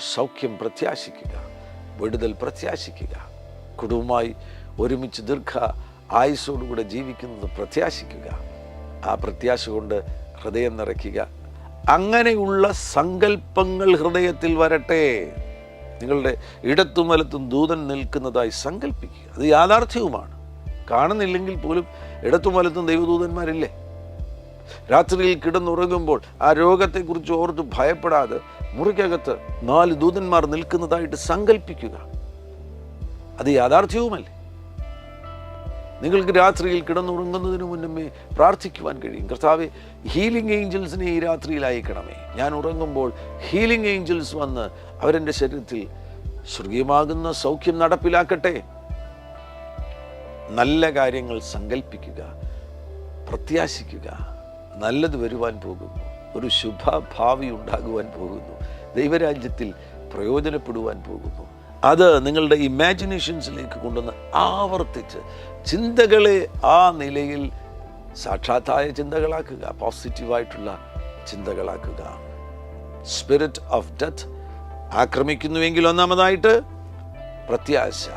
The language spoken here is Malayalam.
സൗഖ്യം പ്രത്യാശിക്കുക വിടുതൽ പ്രത്യാശിക്കുക. കുടുംബമായി ഒരുമിച്ച് ദീർഘ ആയുസോടുകൂടെ ജീവിക്കുന്നത് പ്രത്യാശിക്കുക. ആ പ്രത്യാശ കൊണ്ട് ഹൃദയം നിറയ്ക്കുക. അങ്ങനെയുള്ള സങ്കല്പങ്ങൾ ഹൃദയത്തിൽ വരട്ടെ. നിങ്ങളുടെ ഇടത്തും വലത്തും ദൂതൻ നിൽക്കുന്നതായി സങ്കല്പിക്കുക. അത് യാഥാർത്ഥ്യവുമാണ്. കാണുന്നില്ലെങ്കിൽ പോലും ഇടത്തും വലത്തും ദൈവദൂതന്മാരില്ലേ? രാത്രിയിൽ കിടന്നുറങ്ങുമ്പോൾ ആ രോഗത്തെക്കുറിച്ച് ഓർത്ത് ഭയപ്പെടാതെ മുറിക്കകത്ത് നാല് ദൂതന്മാർ നിൽക്കുന്നതായിട്ട് സങ്കല്പിക്കുക അത് യാഥാർത്ഥ്യവുമല്ലേ? നിങ്ങൾക്ക് രാത്രിയിൽ കിടന്നുറങ്ങുന്നതിന് മുന്നമേ പ്രാർത്ഥിക്കുവാൻ കഴിയും. കർത്താവ് ഹീലിംഗ് ഏഞ്ചൽസിനെ ഈ രാത്രിയിൽ അയക്കണമേ. ഞാൻ ഉറങ്ങുമ്പോൾ ഹീലിംഗ് ഏഞ്ചൽസ് വന്ന് അവരെന്റെ ശരീരത്തിൽ സ്വർഗീയമാകുന്ന സൗഖ്യം നടപ്പിലാക്കട്ടെ. നല്ല കാര്യങ്ങൾ സങ്കല്പിക്കുക പ്രത്യാശിക്കുക. നല്ലത് വരുവാൻ പോകുന്നു. ഒരു ശുഭഭാവി ഉണ്ടാകുവാൻ പോകുന്നു. ദൈവരാജ്യത്തിൽ പ്രയോജനപ്പെടുവാൻ പോകുന്നു. അത് നിങ്ങളുടെ ഇമാജിനേഷൻസിലേക്ക് കൊണ്ടുവന്ന് ആവർത്തിച്ച് ചിന്തകളെ ആ നിലയിൽ സാക്ഷാത്തായ ചിന്തകളാക്കുക പോസിറ്റീവായിട്ടുള്ള ചിന്തകളാക്കുക. സ്പിരിറ്റ് ഓഫ് ഡെത്ത് ആക്രമിക്കുന്നുവെങ്കിൽ ഒന്നാമതായിട്ട് പ്രത്യാശ.